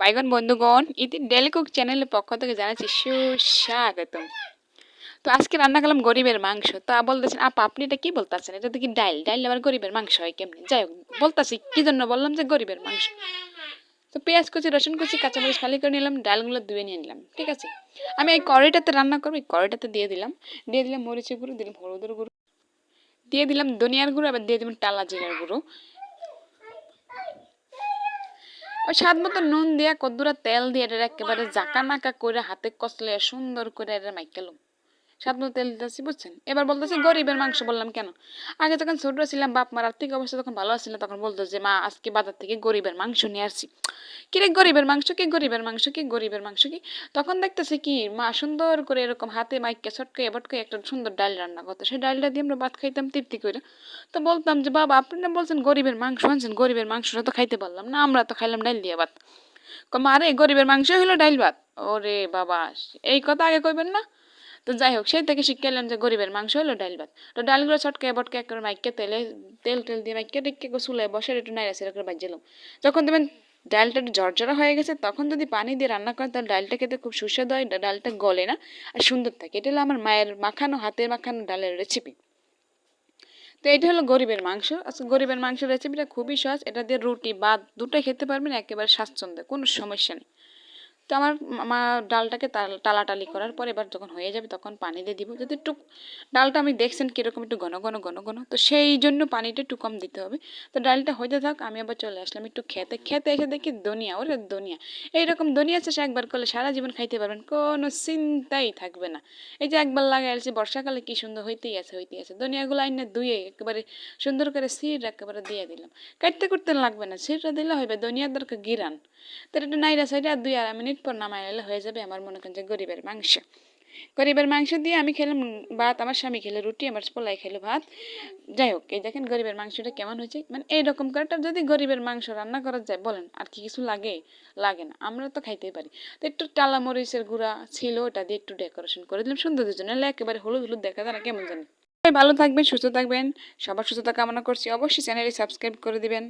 বাইগন বন্ধুগণ ইতি daily cook চ্যানেলের পক্ষ থেকে জানাচ্ছি সুস্বাগতম। তো আজকে রান্না করলাম গরিবের মাংস। তা বলতেছেন, আপা আপনি এটা কি বলতেছেন? এটা তো কি ডাইল? ডাইল আবার গরিবের মাংস হয় কেমনি? যাই হোক, বলতেছি, কি জন্য বললাম যে গরিবের মাংস? তো পেঁয়াজ কুচি, রসুন কুচি, কাঁচামরিচ ফালি করে নিলাম, ডালগুলো ধুয়ে নিয়ে নিলাম, ঠিক আছে? আমি এই কড়াইটাতে রান্না করব, এই কড়াইটাতে দিয়ে দিলাম। দিয়ে দিলাম মরিচের গুঁড়ো, দিলাম হলুদের গুঁড়ো। দিয়ে দিলাম ধনিয়ার গুঁড়ো, আবার দিয়ে দিলাম টালা জিরার গুঁড়ো। ওই স্বাদ মতো নুন দিয়া কদ্দুরা তেল দিয়ে একেবারে জাকা নাকা করে হাতে কষলে সুন্দর করে এটা মাইকালুম স্বাদ তেল দিতেছি, বুঝছেন? এবার বলতেছি গরিবের মাংস বললাম কেন? আগে যখন ছোট ছিলাম, বাপ মার আর্থিক অবস্থা তখন ভালো ছিল তখন বলতো যে, মা, আজকে বাজার থেকে গরিবের মাংস নিয়ে আসছি। কিরে গরিবের মাংস কি, গরিবের মাংস কি, গরিবের মাংস কি? তখন দেখতেছি কি, মা সুন্দর করে এরকম হাতে মাইকে ছটকে বটকে একটা সুন্দর ডাল রান্না করতো। সেই ডালটা দিয়ে আমরা ভাত খাইতাম তৃপ্তি করে তো বলতাম যে, বাবা, আপনি না বলছেন গরিবের মাংস আনছেন, গরিবের মাংসটা তো খাইতে পারলাম না, আমরা তো খাইলাম ডাল দিয়ে ভাত। কম আরে গরিবের মাংস হলো ডাইল ভাত। ওরে বাবা, এই কথা আগে কইবেন না। তো যাই হোক সেই থেকে শিখে এলাম যে গরিবের মাংস হলো ডাইল ভাত। তো ডালগুলো ছটকে বটকে এক করে মাইকে তেলে, তেল টেল দিয়ে মাইকে টিকে চুলে বসে একটু নাইরা সেরা করে বাজিলাম যখন দেখবেন ডালটা একটু ঝরঝরা হয়ে গেছে, তখন যদি পানি দিয়ে রান্না করেন, তাহলে ডালটা খেতে খুব সুস্বাদু হয়, ডালটা গলে না আর সুন্দর থাকে। এটা হলো আমার মায়ের মাখানো, হাতের মাখানো ডালের রেসিপি তো এটা হলো গরিবের মাংস। আচ্ছা গরিবের মাংসের রেসিপিটা খুবই সহজ। এটা দিয়ে রুটি, ভাত দুটোই খেতে পারবেন, একেবারে স্বাচ্ছন্দ্যে, কোনো সমস্যা নেই। তো আমার আমার ডালটাকে টালাটালি করার পর এবার যখন হয়ে যাবে তখন পানি দিয়ে দিব। যদি একটু ডালটা আমি দেখছেন কীরকম একটু ঘন ঘন ঘন ঘন, তো সেই জন্য পানিটা একটু কম দিতে হবে। তো ডালটা হইতে থাক, আমি আবার চলে আসলাম একটু খেতে। খেতে এসে দেখি ধনিয়া, ওরে ধনিয়া। এইরকম ধনিয়া চাষ একবার করলে সারা জীবন খাইতে পারবেন, কোনো চিন্তাই থাকবে না। এই যে একবার লাগাই আসছি বর্ষাকালে কি সুন্দর হইতেই আছে হইতেই আছে। ধনিয়াগুলো আইনে ধুয়ে একেবারে সুন্দর করে সিট একেবারে দিয়ে দিলাম। কাটতে করতে লাগবে না সিটটা দিলে হবে ধনিয়ার দরকার গিরান। তো এটা নাইরা সাইডে আর দুই আড়াই মিনিট পর নামাই এলে হয়ে যাবে আমার মনে করেন যে গরিবের মাংস। গরিবের মাংস দিয়ে আমি খেলাম ভাত, আমার স্বামী খেলে রুটি, আমার পোলাই খেলো ভাত। যাই হোক, এই দেখেন গরিবের মাংসটা কেমন হয়েছে। মানে এইরকম করেটা যদি গরিবের মাংস রান্না করা যায়, বলেন, আর কি কিছু লাগে? লাগে না, আমরা তো খাইতেই পারি। তো একটু টালা মরিচের গুঁড়া ছিল, ওটা দিয়ে একটু ডেকোরেশন করে দিলাম সুন্দরের জন্য। একেবারে হলুদ হলুদ দেখা না, কেমন জানি। ভালো থাকবেন, সুস্থ থাকবেন, সবার সুস্থতা কামনা করছি। অবশ্যই চ্যানেলটি সাবস্ক্রাইব করে দিবেন।